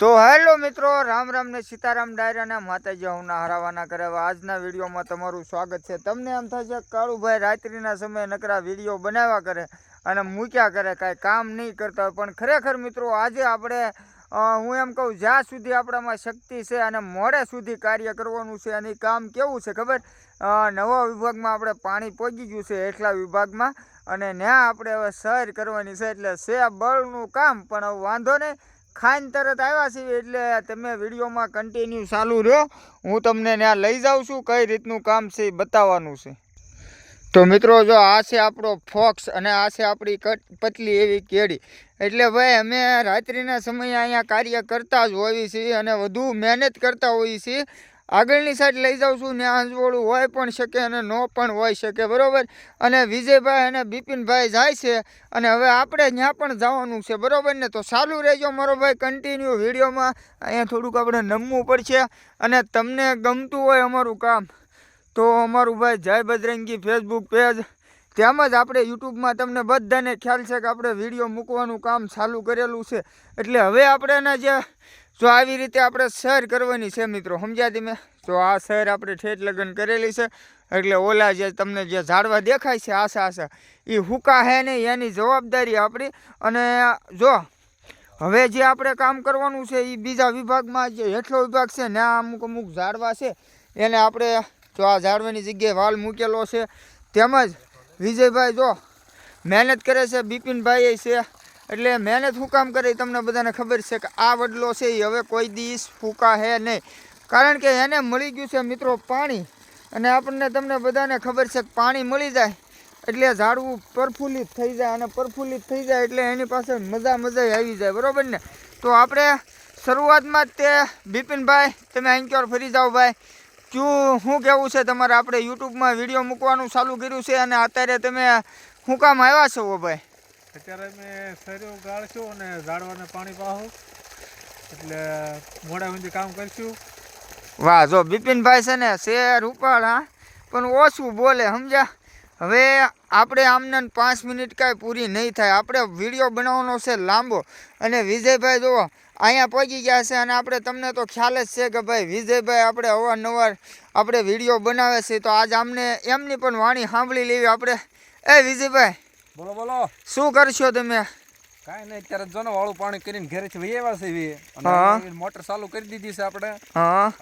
તો હેલો મિત્રો, રામ રામ ને સીતારામ ડાયરાના માતાજી, હું હરાવાના કરે આજના વિડીયોમાં તમારું સ્વાગત છે. તમને એમ થાય કે કાળુભાઈ રાત્રિના સમયે નકરા વીડિયો બનાવ્યા કરે અને મૂક્યા કરે, કાંઈ કામ નહીં કરતા પણ ખરેખર મિત્રો, આજે આપણે હું એમ કહું, જ્યાં સુધી આપણામાં શક્તિ છે અને મોડે સુધી કાર્ય કરવાનું છે અને કામ કેવું છે ખબર? નવા વિભાગમાં આપણે પાણી પહોંચી ગયું છે એટલા વિભાગમાં અને ત્યાં આપણે હવે સહેર કરવાની છે. એટલે છે બળનું કામ, પણ વાંધો નહીં. ખાઈને તરત આવ્યા છીએ એટલે તમે વિડીયોમાં કન્ટિન્યુ ચાલુ રહ્યો. હું તમને ત્યાં લઈ જાઉં છું કઈ રીતનું કામ છે એ બતાવવાનું છે. તો મિત્રો જો આ છે આપણો ફોક્સ અને આ છે આપણી કટ પતલી એવી કેળી. એટલે ભાઈ અમે રાત્રિના સમયે અહીંયા કાર્ય કરતા જ હોઈએ છીએ અને વધુ મહેનત કરતા હોઈએ છીએ. આગળની સાઈડ લઈ જાઉં છું ત્યાં અંજવાળું હોય પણ શકે અને ન પણ હોય શકે, બરાબર? અને વિજયભાઈ અને બિપિનભાઈ જાય છે, અને હવે આપણે ત્યાં પણ જવાનું છે, બરાબર ને? તો ચાલુ રહેજો મારો ભાઈ કન્ટિન્યુ વિડીયોમાં. અહીંયા થોડુંક આપણે નમવું પડશે, અને તમને ગમતું હોય અમારું કામ, તો અમારું ભાઈ જય બજરંગી ફેસબુક પેજ તેમજ આપણે યુટ્યુબમાં તમને બધાને ખ્યાલ છે કે આપણે વીડિયો મૂકવાનું કામ ચાલુ કરેલું છે. એટલે હવે આપણે જે જો આવી રીતે આપણે સહેર કરવાની છે મિત્રો, સમજ્યા તમે? તો આ સહેર આપણે ઠેઠ લગ્ન કરેલી છે, એટલે ઓલા જે તમને જે ઝાડવા દેખાય છે આશા આશા એ હુકા હે નહીં, એની જવાબદારી આપણી. અને જો, હવે જે આપણે કામ કરવાનું છે એ બીજા વિભાગમાં જે હેઠલો વિભાગ છે, ને આ અમુક અમુક ઝાડવા છે, એને આપણે જો આ ઝાડવાની જગ્યાએ વાલ મૂકેલો છે. તેમજ વિજયભાઈ જો મહેનત કરે છે, બિપિનભાઈ છે એટલે મહેનત શું કામ કરે તમને બધાને ખબર છે કે આ વડલો છે એ હવે કોઈ દિવસ ફૂકા હે નહીં. કારણ કે એને મળી ગયું છે મિત્રો પાણી. અને આપણને તમને બધાને ખબર છે કે પાણી મળી જાય. એટલે ઝાડવું પ્રફુલ્લિત થઈ જાય અને પ્રફુલ્લિત થઈ જાય એટલે એની પાસે મજા મજા આવી જાય. બરાબર ને? તો આપણે શરૂઆતમાં જ તે બિપિનભાઈ, તમે અહીં ફરી જાઓ ભાઈ. શું શું કેવું છે તમારે આપણે યુટ્યુબમાં વીડિયો મૂકવાનું ચાલુ કર્યું છે અને અત્યારે તમે શું કામ આવ્યા છો ભાઈ? અત્યારે મેં શરીર ગાળશું અને ઝાડવાને પાણી પાહું. એટલે મોડા સુધી કામ કરશું. વાહ, જો બિપિનભાઈ છે ને શેર ઉપાડા પણ ઓછું બોલે, સમજ્યા? હવે આપણે આમને પાંચ મિનિટ કાંઈ પૂરી નહીં થાય. આપણે વીડિયો બનાવવાનો છે લાંબો. અને વિજયભાઈ જુઓ, અહીંયા પહોંચી ગયા છે અને આપણે તમને તો ખ્યાલ જ છે કે ભાઈ વિજયભાઈ આપણે અવારનવાર આપણે વીડિયો બનાવે છે. તો આજ આમને એમની પણ વાણી સાંભળી લેવી આપણે. એ વિજયભાઈ બોલો બોલો. શું કરશો તમે? કાંઈ નહીં અત્યારે જો વાળું પાણી કરીને ઘરેથી વહી આવ્યા છે મોટર ચાલુ કરી દીધી છે આપણે.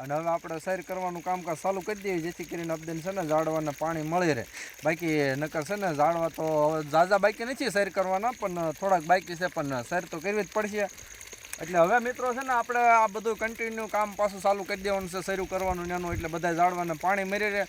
અને હવે આપણે સૈર કરવાનું કામકાજ ચાલુ કરી દઈએ જેથી કરીને અબદેન છે ને ઝાડવાને પાણી મળી રહે. બાકી નકર છે ને ઝાડવા તો હવે ઝાઝા બાકી નથી સૈર કરવાના પણ થોડાક બાકી છે પણ સૈર તો કરવી જ પડશે. એટલે હવે મિત્રો છે ને આપણે આ બધું કન્ટિન્યુ કામ પાછું ચાલુ કરી દેવાનું છે શરૂ કરવાનું એનું એટલે બધા ઝાડવાને પાણી મરી રહે.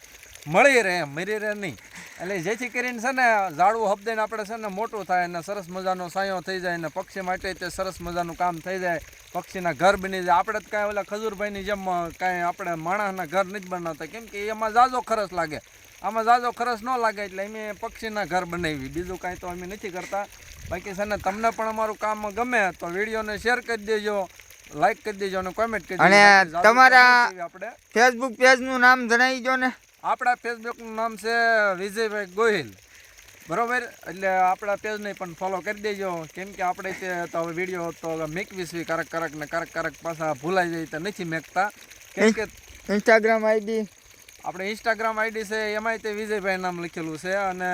મળી રહે મરી રહે નહીં. એટલે જેથી કરીને છે ને ઝાડવું હબદેને આપણે છે ને મોટું થાય અને સરસ મજાનો સાયો થઈ જાય અને પક્ષી માટે તે સરસ મજાનું કામ થઈ જાય. પક્ષીના ઘર બની જાય. આપણે જ કાંઈ ઓલા ખજૂરભાઈની જેમ કાંઈ આપણે માણસના ઘર નથી બનાવતા. કેમ કે એમાં ઝાઝો ખરસ લાગે. આમાં ઝાઝો ખરસ ન લાગે એટલે અમે પક્ષીના ઘર બનાવી. બીજું કાંઈ તો અમે નથી કરતા. બાકી છે ને તમને પણ અમારું કામ ગમે તો વિડીયોને શેર કરી દેજો લાઈક કરી દેજો અને કોમેન્ટ કરી દેજો. અને તમારા- આપણે. ફેસબુક પેજનું નામ જણાવી દો ને. આપણા ફેસબુકનું નામ છે વિજયભાઈ ગોહિલ. બરોબર? એટલે આપણા પેજને પણ ફોલો કરી દેજો. કેમ કે આપણે તે તો હવે વીડિયો તો હવે મેકવી કારક કરક ને કરક કરક પાછા ભૂલાઈ જાય તો નથી મેકતા. કેમ કે ઇન્સ્ટાગ્રામ આઈડી આપણે ઇન્સ્ટાગ્રામ આઈડી છે એમાંય તે વિજયભાઈ નામ લખેલું છે અને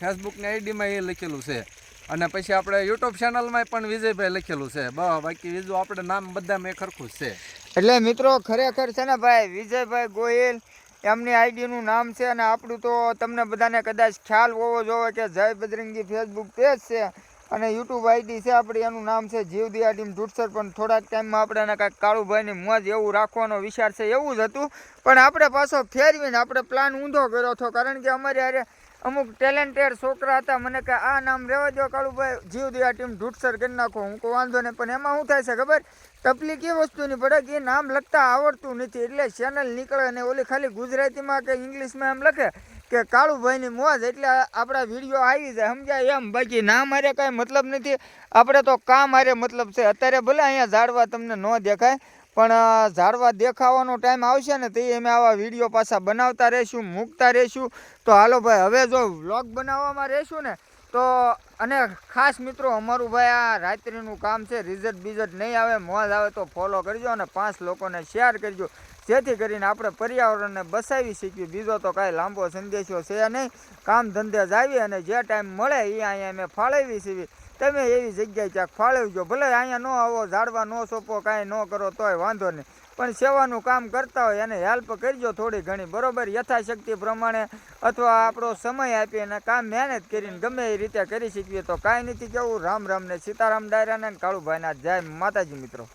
ફેસબુકની આઈડીમાં એ લખેલું છે. અને પછી આપણે યુટ્યુબ ચેનલમાં પણ વિજયભાઈ લખેલું છે. બ બાકી બીજું આપણે નામ બધામાં મેં ખરખું છે. એટલે મિત્રો ખરેખર છે ને ભાઈ વિજયભાઈ ગોહિલ એમની આઈડીનું નામ છે અને આપણું તો તમને બધાને કદાચ ખ્યાલ હોવો જોવે કે જય બજરંગી ફેસબુક પેજ છે અને યુટ્યુબ આઈડી છે આપણી, એનું નામ છે જીવ ટીમ ઢૂટસર પણ થોડાક ટાઈમમાં આપણે એને કાંઈક કાળુભાઈની મોજ એવું રાખવાનો વિચાર છે એવું જ હતું. પણ આપણે પાછો ફેરવીને આપણે પ્લાન ઊંધો કર્યો હતો, કારણ કે અમારે હારે અમુક ટેલેન્ટેડ છોકરા હતા, મને કે આ નામ રહેવા દો કાળુભાઈ જીવદિયા ટીમ ઢૂટસર કરી નાખો, હું કોઈ વાંધો નહીં, પણ એમાં શું થાય છે ખબર? તકલીફ એ વસ્તુની પડે કે એ નામ લખતા આવડતું નથી, એટલે ચેનલ નીકળે ને ઓલી ખાલી ગુજરાતીમાં કે ઇંગ્લિશમાં એમ લખે કે કાળુભાઈની મોજ, એટલે આપણા વીડિયો આવી જાય, સમજાય એમ. બાકી નામ મારે કાંઈ મતલબ નથી. આપણે તો કામ મારે મતલબ છે? અત્યારે ભલે અહીંયા ઝાડવા તમને ન દેખાય પણ ઝાડવા દેખાવાનો ટાઈમ આવશે ને, તે અમે આવા વીડિયો પાછા બનાવતા રહીશું, મૂકતા રહીશું. તો હાલો ભાઈ, હવે જો વ્લોગ બનાવવામાં રહીશું ને, તો, અને ખાસ મિત્રો, અમારું ભાઈ આ રાત્રિનું કામ છે, રિઝલ્ટ બિઝલ્ટ નહીં આવે, મોજ આવે તો ફોલો કરજો અને પાંચ લોકોને શેર કરજો. જેથી કરીને આપણે પર્યાવરણને બસાવી શકીએ. બીજો તો કાંઈ લાંબો સંદેશો છે નહીં. કામ ધંધે જ આવી અને જે ટાઈમ મળે એ અહીંયા અમે ફાળવી છીએ. તમે એવી જગ્યાએ ક્યાંક ફાળવજો. ભલે અહીંયા ન આવો, ઝાડવા ન સોંપો, કાંઈ ન કરો, તોય વાંધો નહીં. પણ સેવાનું કામ કરતા હોય, એને હેલ્પ કરજો થોડી ઘણી. બરોબર? યથાશક્તિ પ્રમાણે અથવા આપણો સમય આપી અને કામ મહેનત કરીને ગમે એ રીતે કરી શકીએ તો કાંઈ નથી કેવું. રામ રામ ને સીતારામ ડાયરાને કાળુભાઈના. જય માતાજી મિત્રો.